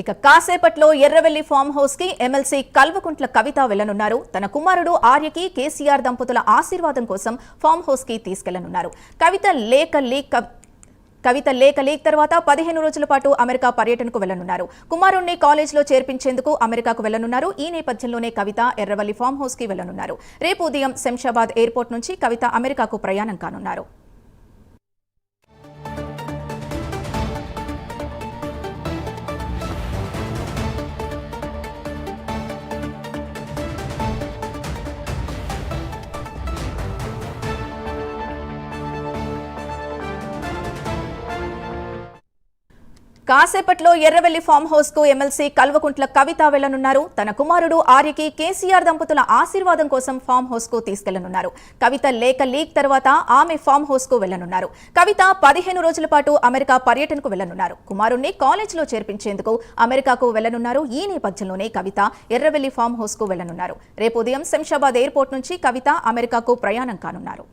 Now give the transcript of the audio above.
ఇక కాసేపట్లో ఎర్రవెల్లి ఫామ్ హౌస్కి ఎమ్మెల్సీ కల్వకుంట్ల కవిత వెళ్ళనున్నారు తన కుమారుడు ఆర్యకి కేసీఆర్ దంపతుల ఆశీర్వాదం కోసం ఫామ్ హౌస్కి తీసుకెళ్ళనున్నారు. కవిత లేఖ లీక్ కవిత లేఖ లీక్ తర్వాత పదిహేను రోజుల పాటు అమెరికా పర్యటనకు వెళ్ళనున్నారు కుమారుణ్ణి కాలేజీలో చేర్పించేందుకు అమెరికాకు వెళ్ళనున్నారు ఈ నేపథ్యంలోనే కవిత ఎర్రవల్లి ఫామ్ హౌస్కి వెళ్ళనున్నారు రేపు ఉదయం శంషాబాద్ ఎయిర్పోర్ట్ నుంచి కవిత అమెరికాకు ప్రయాణం కానున్నారు. కాసేపట్లో ఎర్రవెల్లి ఫామ్ హౌస్కు ఎమ్మెల్సీ కల్వకుంట్ల కవిత వెళ్ళనున్నారు తన కుమారుడు ఆర్యకి కేసీఆర్ దంపతుల ఆశీర్వాదం కోసం ఫామ్ హౌస్కు తీసుకెళ్ళనున్నారు. కవిత లేఖ లీక్ తర్వాత ఆమె ఫామ్ హౌస్కు వెళ్ళనున్నారు కవిత పదిహేను రోజుల పాటు అమెరికా పర్యటనకు వెళ్ళనున్నారు కుమారుణ్ణి కాలేజీలో చేర్పించేందుకు అమెరికాకు వెళ్ళనున్నారు ఈ నేపథ్యంలోనే కవిత ఎర్రవెల్లి ఫామ్ హౌస్కు వెళ్ళనున్నారు రేపు ఉదయం శంషాబాద్ ఎయిర్పోర్ట్ నుంచి కవిత అమెరికాకు ప్రయాణం కానున్నారు.